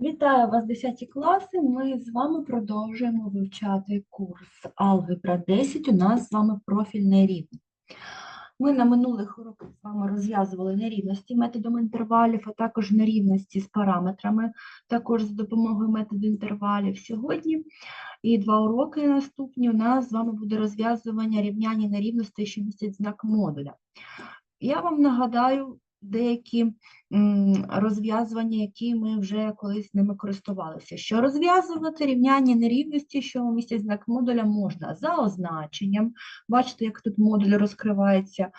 Вітаю вас, 10 класи. Ми з вами продовжуємо вивчати курс Алгебра 10. У нас з вами профільний рівень. Ми на минулих уроках з вами розв'язували нерівності методом інтервалів, а також нерівності з параметрами, також за допомогою методу інтервалів. Сьогодні і два уроки наступні у нас з вами буде розв'язування рівняння нерівностей, що містять знак модуля. Я вам нагадаю деякі розв'язування, які ми вже колись ними користувалися. Що розв'язувати рівняння нерівності, що містять знак модуля, можна за означенням. Бачите, як тут модуль розкривається.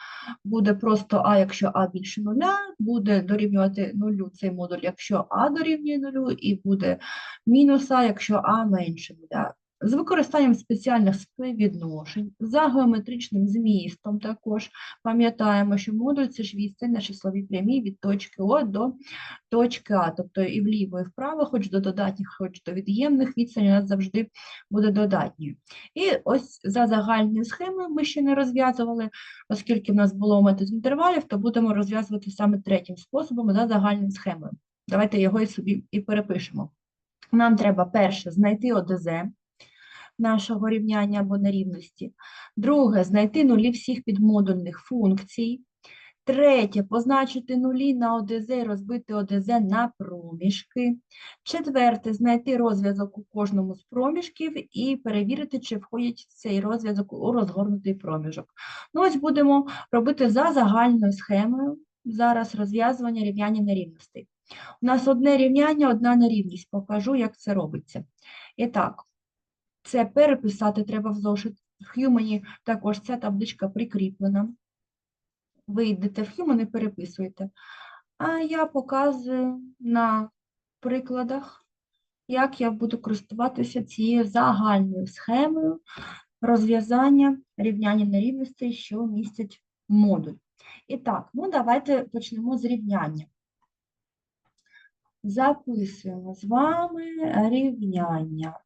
Буде просто А, якщо А більше нуля, буде дорівнювати нулю цей модуль, якщо А дорівнює нулю, і буде мінус А, якщо А менше нуля. З використанням спеціальних співвідношень, за геометричним змістом також пам'ятаємо, що модуль це ж відстань на числовій прямій від точки О до точки А, тобто і вліво, і вправо, хоч до додатніх, хоч до від'ємних, відстань у нас завжди буде додатньою. І ось за загальною схемою ми ще не розв'язували, оскільки в нас було метод інтервалів, то будемо розв'язувати саме третім способом за загальною схемою. Давайте його і собі і перепишемо. Нам треба перше знайти ОДЗ нашого рівняння або нерівності. Друге знайти нулі всіх підмодульних функцій. Третє позначити нулі на ОДЗ і розбити ОДЗ на проміжки. Четверте знайти розв'язок у кожному з проміжків і перевірити, чи входять цей розв'язок у розгорнутий проміжок. Ну, ось будемо робити за загальною схемою зараз розв'язування рівняння нерівностей. У нас одне рівняння, одна нерівність. Покажу, як це робиться. І так, це переписати треба в зошит. В Human також ця табличка прикріплена. Ви йдете в Human і переписуєте. А я показую на прикладах, як я буду користуватися цією загальною схемою розв'язання рівняння нерівностей, що містять модуль. І так, ну давайте почнемо з рівняння. Записуємо з вами рівняння.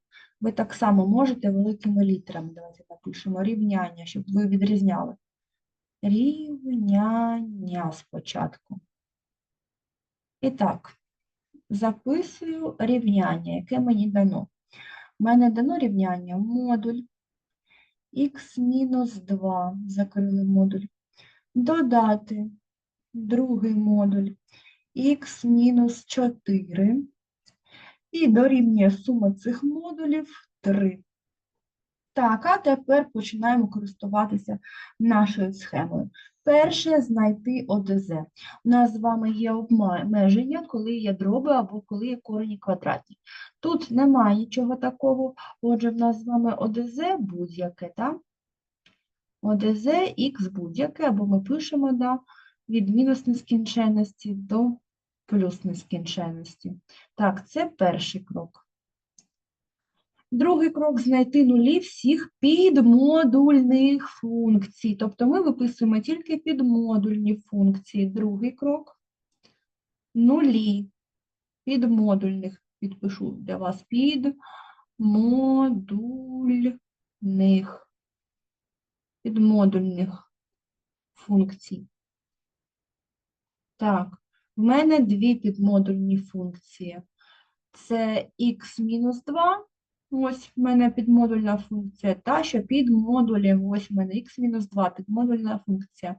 Ви так само можете великими літерами. Давайте напишемо рівняння, щоб ви відрізняли. Рівняння спочатку. І так, записую рівняння, яке мені дано. У мене дано рівняння модуль х-2, закрили модуль. Додати другий модуль х-4 і дорівнює сума цих модулів 3. Так, а тепер починаємо користуватися нашою схемою. Перше знайти ОДЗ. У нас з вами є обмеження, коли є дроби або коли є корені квадратні. Тут немає нічого такого, отже, в нас з вами ОДЗ будь-яке, так? ОДЗ х будь-яке, або ми пишемо да, від мінус нескінченності до плюс нескінченності. Так, це перший крок. Другий крок знайти нулі всіх підмодульних функцій. Тобто ми виписуємо тільки підмодульні функції. Другий крок нулі підмодульних. Підпишу для вас підмодульних підмодульних функцій. Так, в мене дві підмодульні функції. Це х-2, ось в мене підмодульна функція, та що під модулем, ось в мене х-2, підмодульна функція.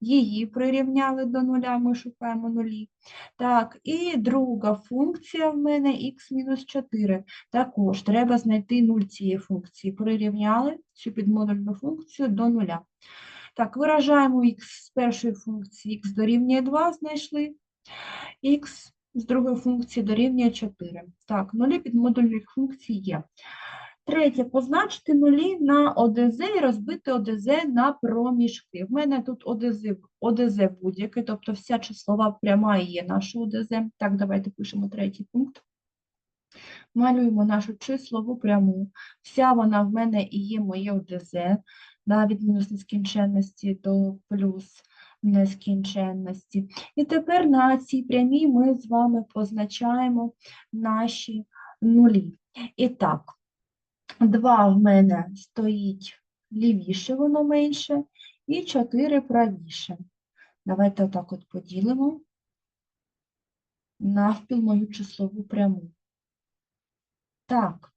Її прирівняли до нуля, ми шукаємо нулі. Так, і друга функція в мене х-4. Також треба знайти нуль цієї функції. Прирівняли цю підмодульну функцію до нуля. Так, виражаємо х з першої функції, х дорівнює 2, знайшли х з другої функції дорівнює 4. Так, нулі підмодульних функцій є. Третє, позначити нулі на ОДЗ і розбити ОДЗ на проміжки. В мене тут ОДЗ, ОДЗ будь-яке, тобто вся числова пряма є наша ОДЗ. Так, давайте пишемо третій пункт. Малюємо нашу числову пряму. Вся вона в мене і є моє ОДЗ, да, від мінус нескінченності до плюс нескінченності. І тепер на цій прямій ми з вами позначаємо наші нулі. І так, 2 в мене стоїть лівіше, воно менше, і 4 правіше. Давайте отак от поділимо навпіл мою числову пряму. Так.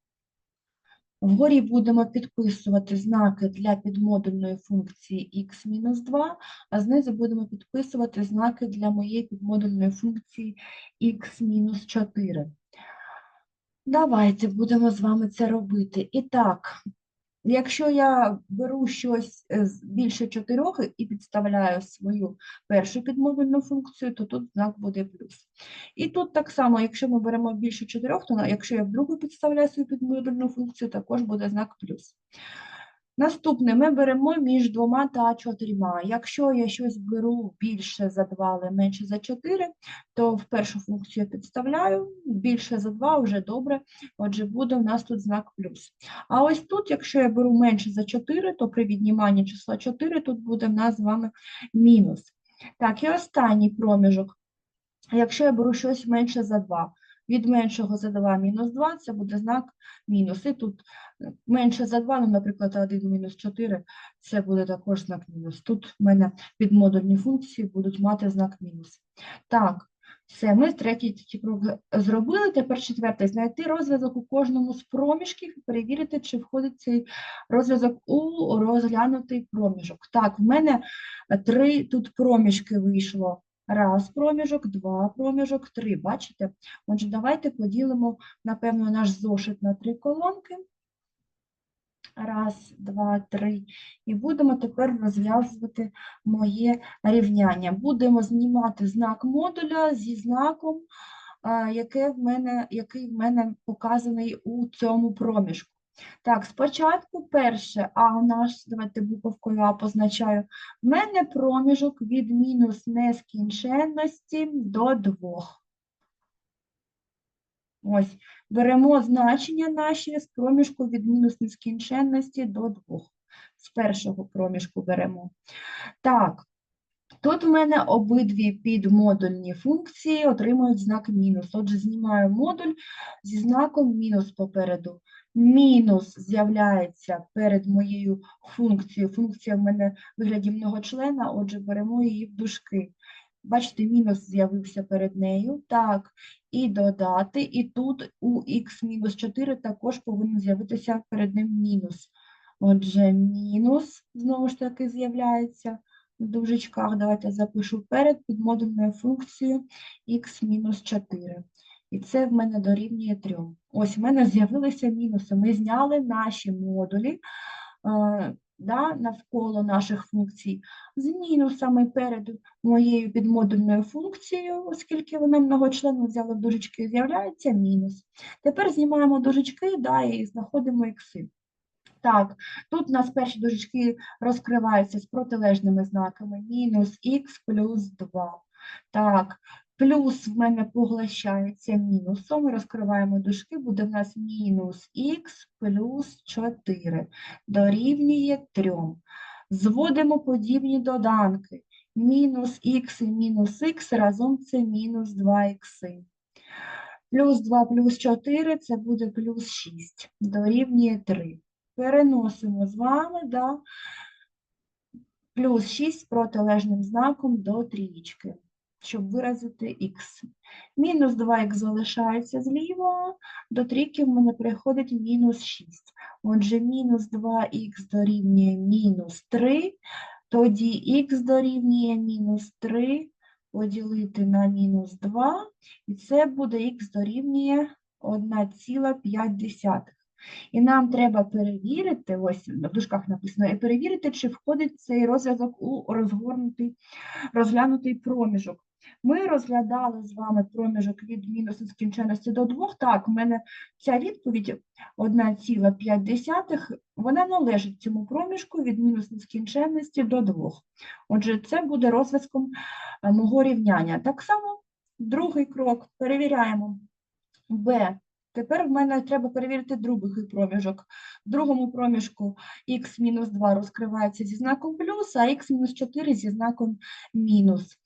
Вгорі будемо підписувати знаки для підмодульної функції x-2, а знизу будемо підписувати знаки для моєї підмодульної функції x-4. Давайте будемо з вами це робити. І так, якщо я беру щось е, з більше чотирьох і підставляю свою першу підмодульну функцію, то тут знак буде плюс. І тут так само, якщо ми беремо більше чотирьох, то якщо я в другу підставляю свою підмодульну функцію, також буде знак плюс. Наступне ми беремо між двома та чотирма. Якщо я щось беру більше за 2, але менше за 4, то в першу функцію підставляю, більше за 2 вже добре, отже, буде у нас тут знак плюс. А ось тут, якщо я беру менше за 4, то при відніманні числа 4 тут буде в нас з вами мінус. Так, і останній проміжок. Якщо я беру щось менше за 2, від меншого за 2 мінус 2, це буде знак мінус. І тут е, менше за 2, ну, наприклад, 1 мінус 4, це буде також знак мінус. Тут в мене підмодульні функції будуть мати знак мінус. Так, все, ми третій крок зробили. Тепер четвертий. Знайти розв'язок у кожному з проміжків і перевірити, чи входить цей розв'язок у розглянутий проміжок. Так, в мене е, три тут проміжки вийшло. Раз проміжок, два проміжок, три. Бачите? Отже, давайте поділимо, напевно, наш зошит на три колонки. Раз, два, три. І будемо тепер розв'язувати моє рівняння. Будемо знімати знак модуля зі знаком, яке в мене, який в мене показаний у цьому проміжку. Так, спочатку перше, а у нас, давайте буковкою А позначаю, в мене проміжок від мінус нескінченності до 2. Ось, беремо значення наші з проміжку від мінус нескінченності до 2. З першого проміжку беремо. Так, тут в мене обидві підмодульні функції отримують знак мінус. Отже, знімаю модуль зі знаком мінус попереду. Мінус з'являється перед моєю функцією. Функція в мене в вигляді многочлена, отже, беремо її в дужки. Бачите, мінус з'явився перед нею. Так, і додати, і тут у х-4 також повинен з'явитися перед ним мінус. Отже, мінус, знову ж таки, з'являється в дужечках. Давайте запишу перед підмодульною функцією х-4. І це в мене дорівнює 3. Ось в мене з'явилися мінуси. Ми зняли наші модулі е, да, навколо наших функцій з мінусами перед моєю підмодульною функцією, оскільки вона многочленно взяла в дужечки, з'являється мінус. Тепер знімаємо дужечки да, і знаходимо ікси. Так, тут у нас перші дужечки розкриваються з протилежними знаками. Мінус х плюс 2. Так, плюс в мене поглощається мінусом. Розкриваємо дужки, буде в нас мінус х плюс 4. Дорівнює 3. Зводимо подібні доданки. Мінус х і мінус х разом це мінус 2х. Плюс 2 плюс 4 це буде плюс 6. Дорівнює 3. Переносимо з вами да, плюс 6 з протилежним знаком до трієчки, щоб виразити х. Мінус 2х залишається зліва, до трійки в мене приходить мінус 6. Отже, мінус 2х дорівнює мінус 3, тоді х дорівнює мінус 3 поділити на мінус 2, і це буде х дорівнює 1,5. І нам треба перевірити, ось в дужках написано, і перевірити, чи входить цей розв'язок у розгорнутий, розглянутий проміжок. Ми розглядали з вами проміжок від мінус нескінченності до 2. Так, у мене ця відповідь 1,5, вона належить цьому проміжку від мінус нескінченності до 2. Отже, це буде розв'язком е, мого рівняння. Так само другий крок перевіряємо. Б. Тепер в мене треба перевірити другий проміжок. В другому проміжку х-2 розкривається зі знаком плюс, а х-4 зі знаком мінус.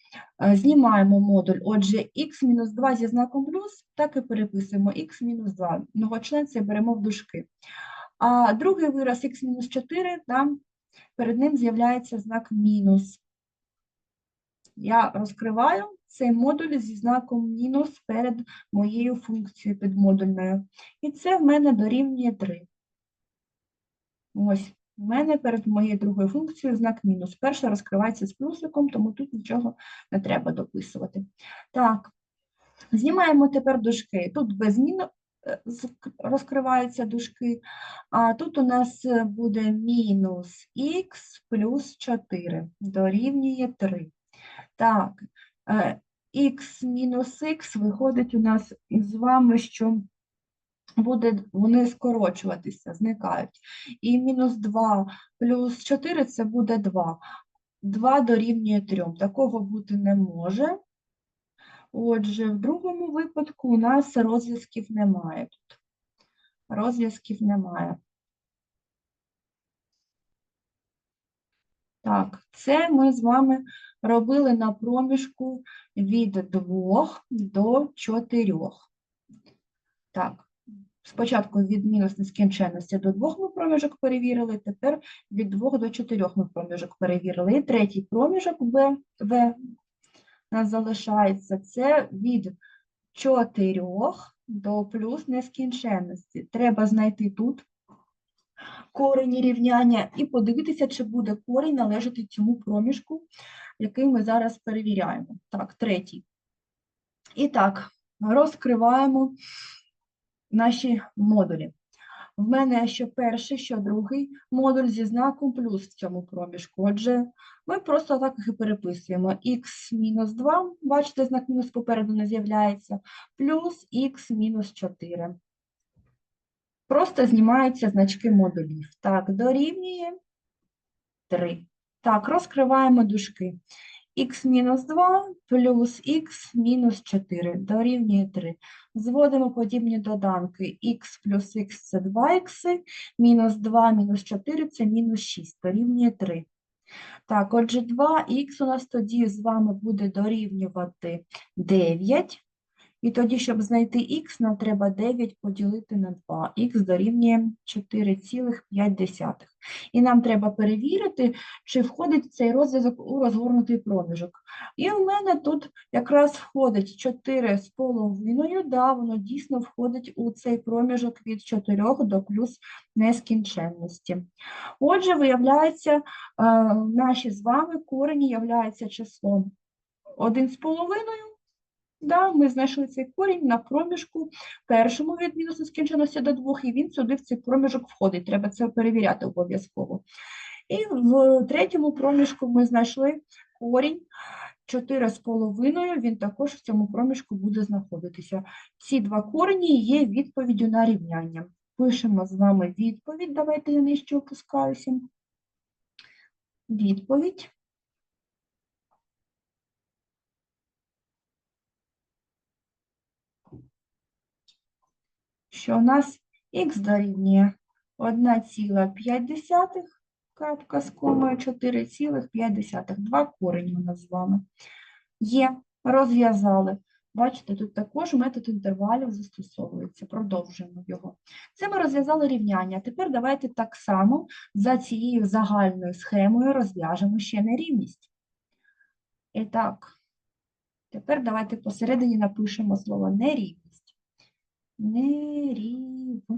Е, Знімаємо модуль. Отже, х-2 зі знаком плюс, так і переписуємо х-2. Многочлен це беремо в дужки. А другий вираз х-4, там перед ним з'являється знак мінус. Я розкриваю цей модуль зі знаком мінус перед моєю функцією підмодульною. І це в мене дорівнює 3. Ось, у мене перед моєю другою функцією знак мінус. Перша розкривається з плюсиком, тому тут нічого не треба дописувати. Так, знімаємо тепер дужки. Тут без змін е, розкриваються дужки, а тут у нас е, буде мінус х плюс 4 дорівнює 3. Так, х мінус х виходить у нас із вами, що буде вони скорочуватися, зникають. І мінус 2 плюс 4 це буде 2. 2 дорівнює 3. Такого бути не може. Отже, в другому випадку у нас розв'язків немає тут. Розв'язків немає. Так, це ми з вами робили на проміжку від 2 до 4. Так, спочатку від мінус нескінченності до 2 ми проміжок перевірили, тепер від 2 до 4 ми проміжок перевірили. І третій проміжок В, В нас залишається, це від 4 до плюс нескінченності. Треба знайти тут корені рівняння і подивитися, чи буде корінь належати цьому проміжку, який ми зараз перевіряємо. Так, третій. І так, розкриваємо наші модулі. В мене що перший, що другий модуль зі знаком плюс в цьому проміжку. Отже, ми просто так їх і переписуємо. х мінус 2, бачите, знак мінус попереду не з'являється, плюс х мінус 4. Просто знімаються значки модулів. Так, дорівнює 3. Так, розкриваємо дужки. Х мінус 2 плюс х мінус 4 дорівнює 3. Зводимо подібні доданки. х плюс х – це 2х, мінус 2 мінус 4 – це мінус 6, дорівнює 3. Так, отже, 2х у нас тоді з вами буде дорівнювати 9. І тоді, щоб знайти х, нам треба 9 поділити на 2. х дорівнює 4,5. І нам треба перевірити, чи входить цей розв'язок у розгорнутий проміжок. І у мене тут якраз входить 4 з половиною, да, воно дійсно входить у цей проміжок від 4 до плюс нескінченності. Отже, виявляється, е, наші з вами корені являються числом 1 з половиною, Да, ми знайшли цей корінь на проміжку першому від мінус нескінченності до 2, і він сюди в цей проміжок входить. Треба це перевіряти обов'язково. І в третьому проміжку ми знайшли корінь 4,5, він також в цьому проміжку буде знаходитися. Ці два корені є відповіддю на рівняння. Пишемо з вами відповідь, давайте я нижче опускаюся. Відповідь. Що у нас х дорівнює 1,5, крапка з комою 4,5. Два корені у нас з вами. Є, розв'язали. Бачите, тут також метод інтервалів застосовується. Продовжуємо його. Це ми розв'язали рівняння. Тепер давайте так само за цією загальною схемою розв'яжемо ще нерівність. І так, тепер давайте посередині напишемо слово нерівність нерівність.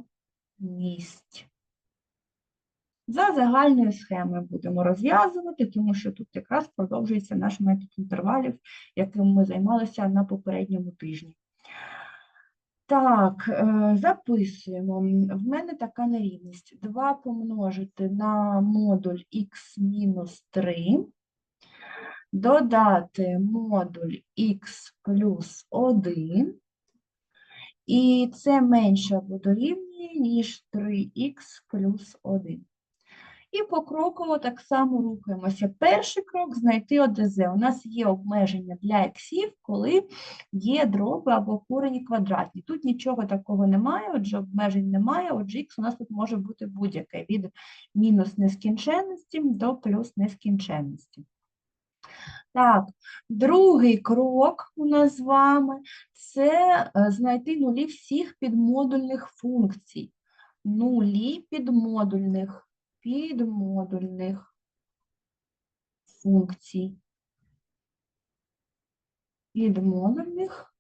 За загальною схемою будемо розв'язувати, тому що тут якраз продовжується наш метод інтервалів, яким ми займалися на попередньому тижні. Так, е, записуємо. В мене така нерівність. 2 помножити на модуль х-3, додати модуль х плюс 1, і це менше або дорівнює, ніж 3х плюс 1. І покроково так само рухаємося. Перший крок знайти ОДЗ. У нас є обмеження для іксів, коли є дроби або корені квадратні. Тут нічого такого немає, отже, обмежень немає, отже, х у нас тут може бути будь-яке від мінус нескінченності до плюс нескінченності. Так, другий крок у нас з вами це е, знайти нулі всіх підмодульних функцій. Нулі підмодульних, підмодульних функцій. підмодульних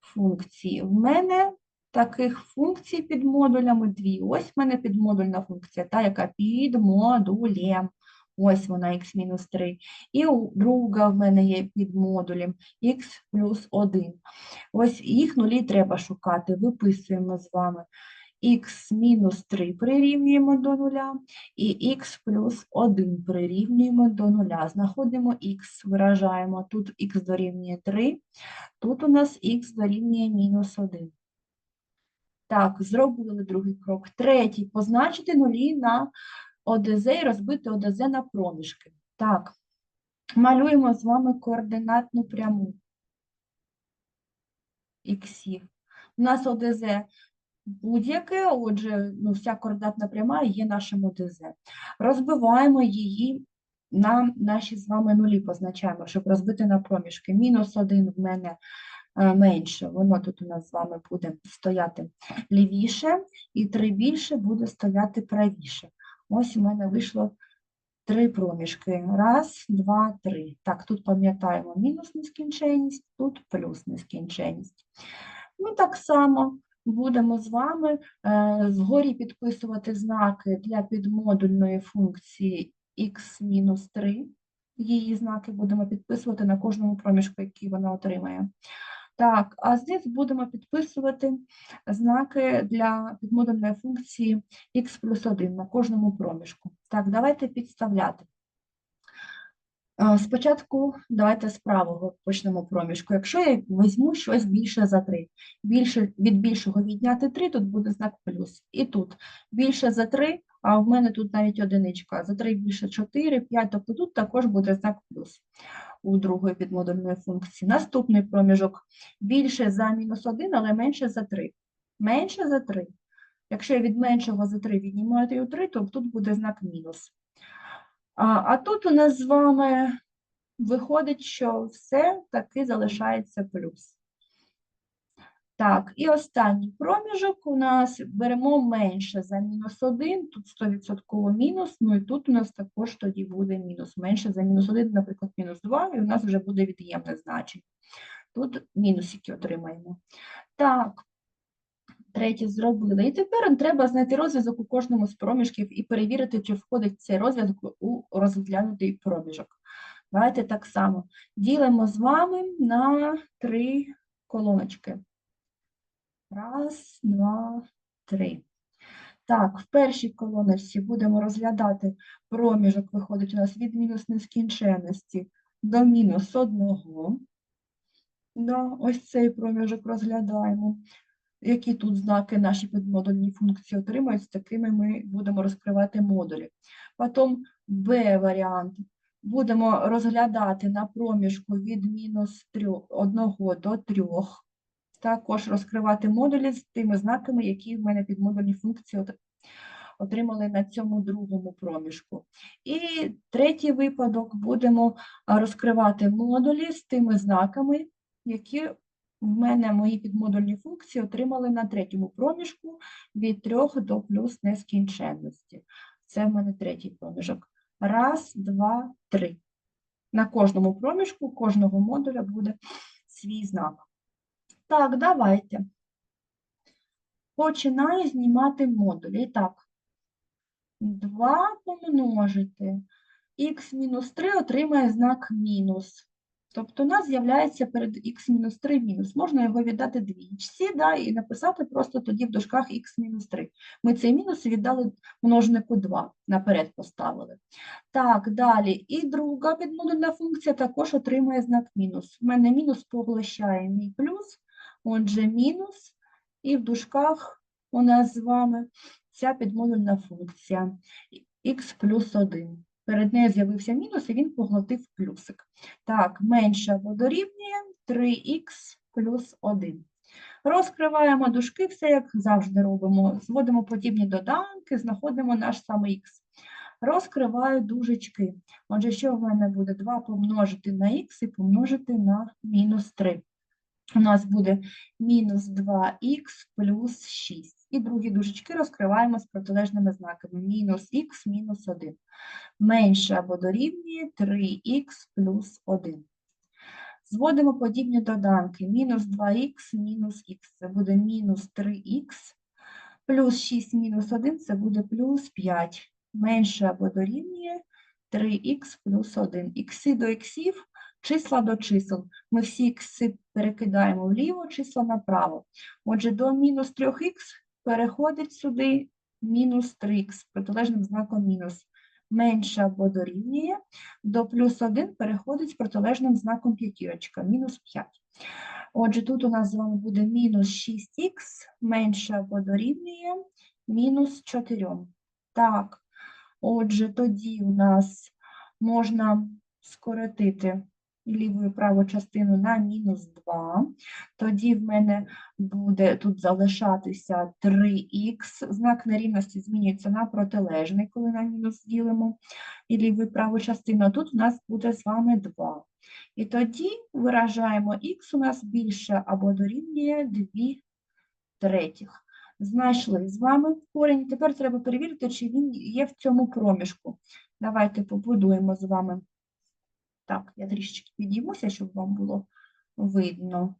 функцій. В мене таких функцій під модулями дві. Ось в мене підмодульна функція, та, яка під модулем. Ось вона х-3. І друга в мене є під модулем х плюс 1. Ось їх нулі треба шукати. Виписуємо з вами мінус 3 прирівнюємо до нуля і х плюс 1 прирівнюємо до нуля. Знаходимо х, виражаємо. Тут х дорівнює 3, тут у нас х дорівнює мінус 1. Так, зробили другий крок. Третій. Позначити нулі на ОДЗ і розбити ОДЗ на проміжки. Так, малюємо з вами координатну пряму іксів. У нас ОДЗ будь-яке, отже, ну, вся координатна пряма є нашим ОДЗ. Розбиваємо її на наші з вами нулі, позначаємо, щоб розбити на проміжки. Мінус 1 в мене е, менше, воно тут у нас з вами буде стояти лівіше, і 3 більше буде стояти правіше. Ось у мене вийшло три проміжки. Раз, два, три. Так, тут пам'ятаємо мінус нескінченність, тут плюс нескінченність. Ну, так само будемо з вами е, згорі підписувати знаки для підмодульної функції x-3. Її знаки будемо підписувати на кожному проміжку, який вона отримає. Так, а знизу будемо підписувати знаки для підмодульної функції x плюс 1 на кожному проміжку. Так, давайте підставляти. Е, Спочатку давайте з правого почнемо проміжку. Якщо я візьму щось більше за 3, більше, від більшого відняти 3, тут буде знак плюс. І тут більше за 3, а в мене тут навіть одиничка. За 3 більше 4, 5, тобто тут також буде знак плюс у другої підмодульної функції. Наступний проміжок більше за мінус 1, але менше за 3. Менше за 3. Якщо я від меншого за 3 віднімаю 3, то тут буде знак мінус. А, а тут у нас з вами виходить, що все таки залишається плюс. Так, і останній проміжок у нас беремо менше за мінус 1, тут 100% мінус, ну і тут у нас також тоді буде мінус. Менше за мінус 1, наприклад, мінус 2, і у нас вже буде від'ємне значення. Тут мінусики отримаємо. Так, третє зробили. І тепер треба знайти розв'язок у кожному з проміжків і перевірити, чи входить цей розв'язок у розглянутий проміжок. Давайте так само ділимо з вами на три колоночки. Раз, два, три. Так, в першій колоночці будемо розглядати проміжок, виходить у нас від мінус нескінченності до мінус одного. Да, ось цей проміжок розглядаємо. Які тут знаки наші підмодульні функції отримають, з такими ми будемо розкривати модулі. Потім Б-варіант. Будемо розглядати на проміжку від мінус 1 до 3 також розкривати модулі з тими знаками, які в мене підмодульні функції отримали на цьому другому проміжку. І третій випадок будемо розкривати модулі з тими знаками, які в мене мої підмодульні функції отримали на третьому проміжку від 3 до плюс нескінченності. Це в мене третій проміжок. Раз, два, три. На кожному проміжку кожного модуля буде свій знак. Так, давайте. Починаю знімати модулі. І так, 2 помножити. х мінус 3 отримає знак мінус. Тобто у нас з'являється перед х мінус 3 мінус. Можна його віддати двічці, да, і написати просто тоді в дужках х мінус 3. Ми цей мінус віддали множнику 2, наперед поставили. Так, далі. І друга підмодульна функція також отримує знак мінус. У мене мінус поглощає мій плюс, отже, мінус, і в дужках у нас з вами ця підмодульна функція х плюс 1. Перед нею з'явився мінус, і він поглотив плюсик. Так, менше або дорівнює 3х плюс 1. Розкриваємо дужки, все як завжди робимо. Зводимо подібні доданки, знаходимо наш самий х. Розкриваю дужечки. Отже, що в мене буде? 2 помножити на х і помножити на мінус 3. У нас буде мінус 2х плюс 6. І другі дужечки розкриваємо з протилежними знаками. Мінус х мінус 1. Менше або дорівнює 3х плюс 1. Зводимо подібні доданки. Мінус 2х, мінус х. Це буде мінус 3х. Плюс 6 мінус 1 це буде плюс 5. Менше або дорівнює 3х плюс 1. Ікси до іксів, числа до чисел. Ми всі ікси перекидаємо вліво, числа направо. Отже, до мінус 3х переходить сюди мінус 3х з протилежним знаком мінус. Менше або дорівнює. До плюс 1 переходить з протилежним знаком п'ятірочка, мінус 5. Отже, тут у нас з вами буде мінус 6х, менше або дорівнює мінус 4. Так, отже, тоді у нас можна скоротити ліву і праву частину на мінус 2. Тоді в мене буде тут залишатися 3х. Знак нерівності змінюється на протилежний, коли на мінус ділимо і ліву і праву частину. Тут у нас буде з вами 2. І тоді виражаємо х у нас більше або дорівнює 2 третіх. Знайшли з вами корінь. Тепер треба перевірити, чи він є в цьому проміжку. Давайте побудуємо з вами. Так, я трішечки підіймуся, щоб вам було видно.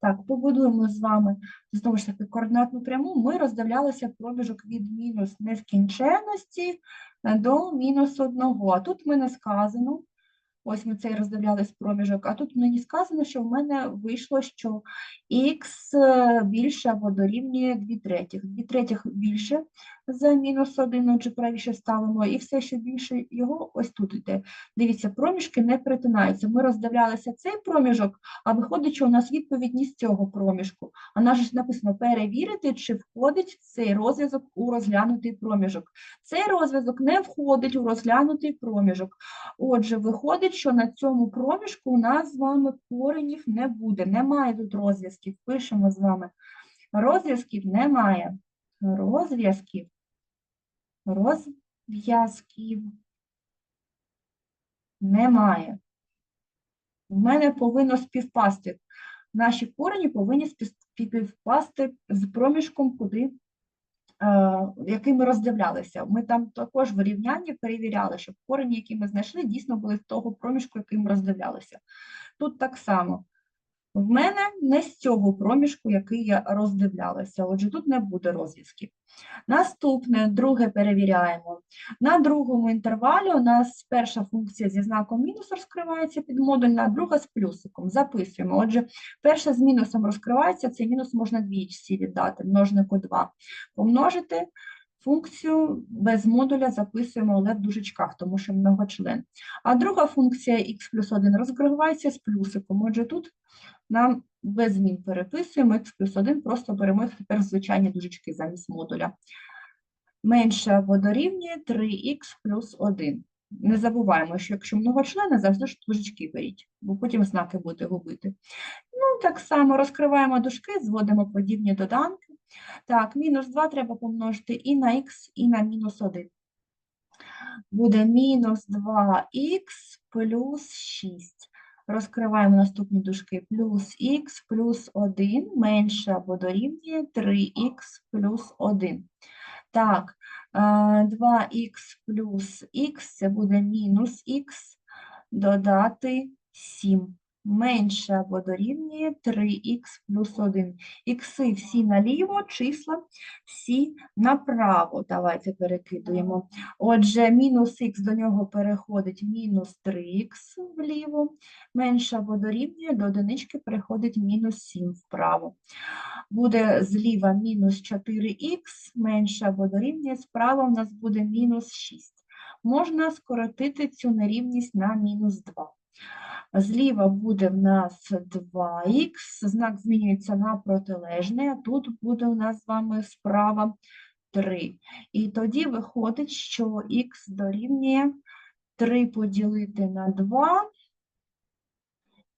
Так, побудуємо з вами знову ж таки координатну пряму. Ми роздивлялися проміжок від мінус нескінченності до мінус одного. А тут в мене сказано, ось ми цей роздивлялись проміжок, а тут мені сказано, що в мене вийшло, що х більше або дорівнює 2 третіх. 2 третіх більше за мінус 1, отже, правіше ставимо, і все, що більше його, ось тут йде. Дивіться, проміжки не перетинаються. Ми роздивлялися цей проміжок, а виходить, що у нас відповідь з цього проміжку. А нас ж написано перевірити, чи входить цей розв'язок у розглянутий проміжок. Цей розв'язок не входить у розглянутий проміжок. Отже, виходить, що на цьому проміжку у нас з вами коренів не буде. Немає тут розв'язків. Пишемо з вами. Розв'язків немає. Розв'язків. Розв'язків немає. В мене повинно співпасти. Наші корені повинні співпасти з проміжком, куди, який ми роздивлялися. Ми там також в рівнянні перевіряли, щоб корені, які ми знайшли, дійсно були з того проміжку, який ми роздивлялися. Тут так само. В мене не з цього проміжку, який я роздивлялася, отже, тут не буде розв'язків. Наступне, друге перевіряємо. На другому інтервалі у нас перша функція зі знаком мінус розкривається підмодульна, а друга з плюсиком. Записуємо. Отже, перша з мінусом розкривається, цей мінус можна двічі віддати, множнику 2. Помножити функцію без модуля записуємо, але в дужечках, тому що многочлен. А друга функція х плюс 1 розкривається з плюсиком. Отже, тут нам без змін переписуємо х плюс 1, просто беремо тепер звичайні дужечки замість модуля. Менше або дорівнює 3х плюс 1. Не забуваємо, що якщо многочлени, завжди ж дужечки беріть, бо потім знаки будете губити. Ну, так само розкриваємо дужки, зводимо подібні доданки. Так, мінус 2 треба помножити і на х, і на мінус 1. Буде мінус 2х плюс 6. Розкриваємо наступні дужки. Плюс х плюс 1 менше або дорівнює 3х плюс 1. Так, е, 2х плюс х це буде мінус х додати 7. Менше або дорівнює 3х плюс 1. Ікси всі наліво, числа всі направо. Давайте перекидуємо. Отже, мінус х до нього переходить мінус 3х вліво, менше або дорівнює, до одинички переходить мінус 7 вправо. Буде зліва мінус 4х, менше або дорівнює, справа у нас буде мінус 6. Можна скоротити цю нерівність на мінус 2. Зліва буде в нас 2х, знак змінюється на протилежний, а тут буде у нас з вами справа 3. І тоді виходить, що х дорівнює 3 поділити на 2.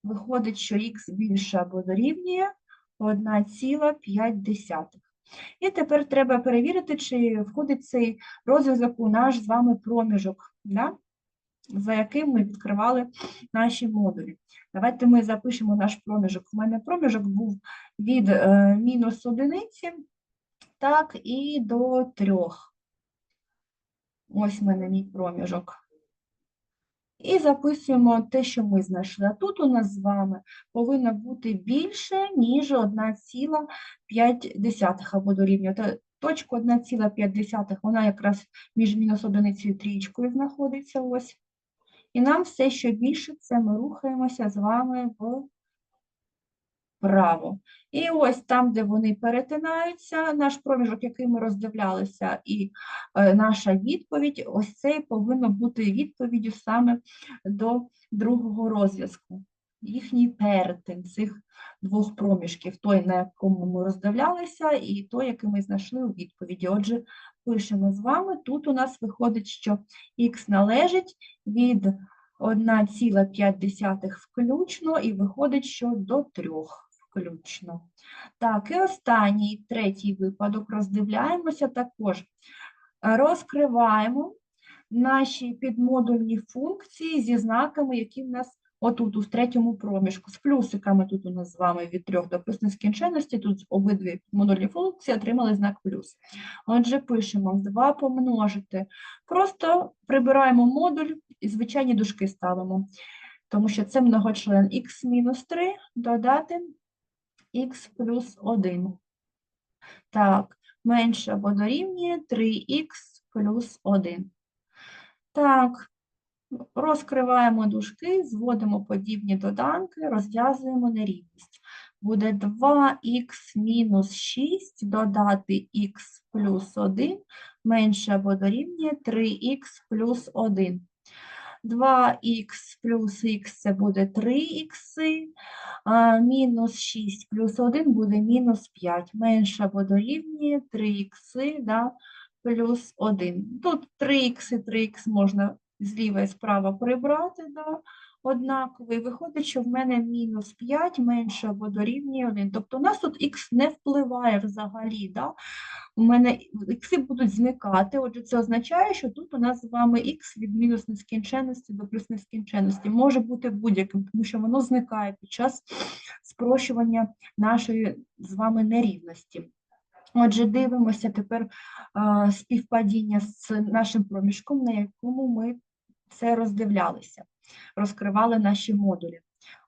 Виходить, що х більше або дорівнює 1,5. І тепер треба перевірити, чи входить цей розв'язок у наш з вами проміжок, да? За яким ми відкривали наші модулі. Давайте ми запишемо наш проміжок. У мене проміжок був від е, мінус одиниці, так, і до трьох. Ось в мене мій проміжок. І записуємо те, що ми знайшли. А тут у нас з вами повинно бути більше, ніж 1,5 або дорівнює. Точка 1,5, вона якраз між мінус одиницею і трієчкою знаходиться. Ось. І нам все, що більше, це ми рухаємося з вами вправо. І ось там, де вони перетинаються, наш проміжок, який ми роздивлялися, і е, наша відповідь, ось це повинно бути відповіддю саме до другого розв'язку. Їхній перетин цих двох проміжків, той, на якому ми роздивлялися, і той, який ми знайшли у відповіді. Отже, пишемо з вами. Тут у нас виходить, що х належить від 1,5 включно, і виходить, що до 3 включно. Так, і останній, третій випадок роздивляємося також. Розкриваємо наші підмодульні функції зі знаками, які в нас отут, у третьому проміжку. З плюсиками тут у нас з вами від 3 до плюс нескінченності, тут обидві модульні функції отримали знак плюс. Отже, пишемо 2 помножити. Просто прибираємо модуль і звичайні дужки ставимо, тому що це многочлен х мінус 3 додати х плюс 1. Так, менше або дорівнює 3х плюс 1. Так, розкриваємо дужки, зводимо подібні доданки, розв'язуємо нерівність. Буде 2х мінус 6 додати х плюс 1 менше або дорівнює 3х плюс 1. 2х плюс х це буде 3х, мінус 6 плюс 1 буде мінус 5, менше або дорівнює 3х да, плюс 1. Тут 3х і 3х можна зліва і справа прибрати, да, однаковий. Виходить, що в мене мінус 5 менше або дорівнює 1. Тобто у нас тут х не впливає взагалі. Да? У мене ікси будуть зникати, отже, це означає, що тут у нас з вами х від мінус нескінченності до плюс нескінченності може бути будь-яким, тому що воно зникає під час спрощування нашої з вами нерівності. Отже, дивимося тепер співпадіння з нашим проміжком, на якому ми це роздивлялися, розкривали наші модулі.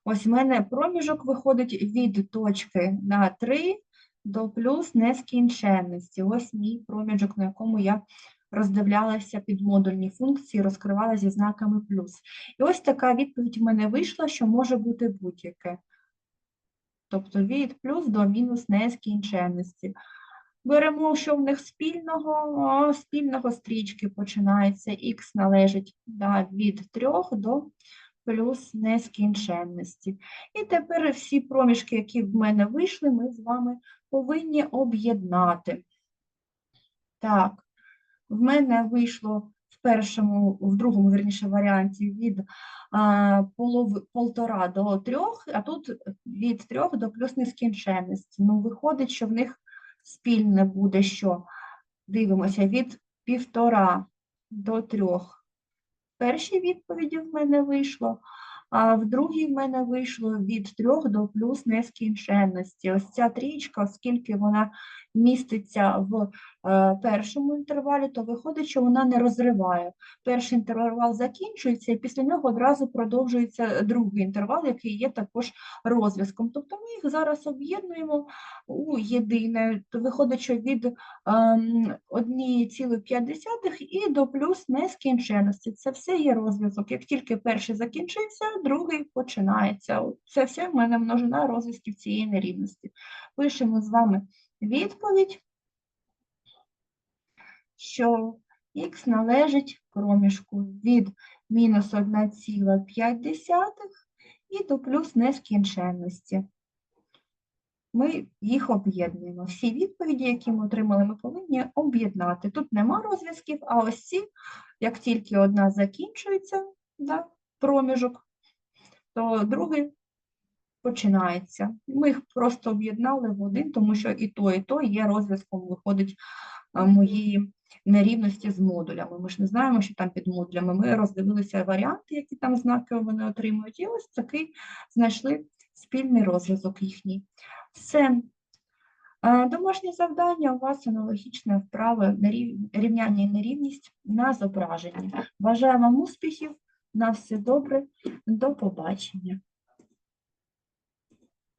Ось в мене проміжок виходить від точки на 3 до плюс нескінченності. Ось мій проміжок, на якому я роздивлялася підмодульні функції, розкривала зі знаками плюс. І ось така відповідь в мене вийшла, що може бути будь-яке. Тобто від плюс до мінус нескінченності. Беремо, що в них спільного, спільного стрічки починається, х належить да, від 3 до плюс нескінченності. І тепер всі проміжки, які в мене вийшли, ми з вами повинні об'єднати. Так, в мене вийшло в першому, в другому, верніше, варіанті від а, полов, полтора до трьох, а тут від трьох до плюс нескінченності. Ну, виходить, що в них спільне буде що? Дивимося, від півтора до трьох. В першій відповіді в мене вийшло, а в другій в мене вийшло від трьох до плюс нескінченності. Ось ця трічка, оскільки вона міститься в е, першому інтервалі, то виходить, що вона не розриває. Перший інтервал закінчується, і після нього одразу продовжується другий інтервал, який є також розв'язком. Тобто ми їх зараз об'єднуємо у єдине. То виходить, що від е, 1,5 і до плюс нескінченності. Це все є розв'язок. Як тільки перший закінчився, другий починається. Це все в мене множина розв'язків цієї нерівності. Пишемо з вами відповідь, що х належить проміжку від мінус 1,5 і до плюс нескінченності. Ми їх об'єднуємо. Всі відповіді, які ми отримали, ми повинні об'єднати. Тут нема розв'язків, а ось ці, як тільки одна закінчується, да, проміжок, то другий починається. Ми їх просто об'єднали в один, тому що і то, і то є розв'язком, виходить а, моєї нерівності з модулями. Ми ж не знаємо, що там під модулями. Ми роздивилися варіанти, які там знаки вони отримують, і ось такий знайшли спільний розв'язок їхній. Все. Е, Домашнє завдання у вас аналогічне вправи рівняння і нерівність на зображенні. Бажаю вам успіхів, На все добре, до побачення.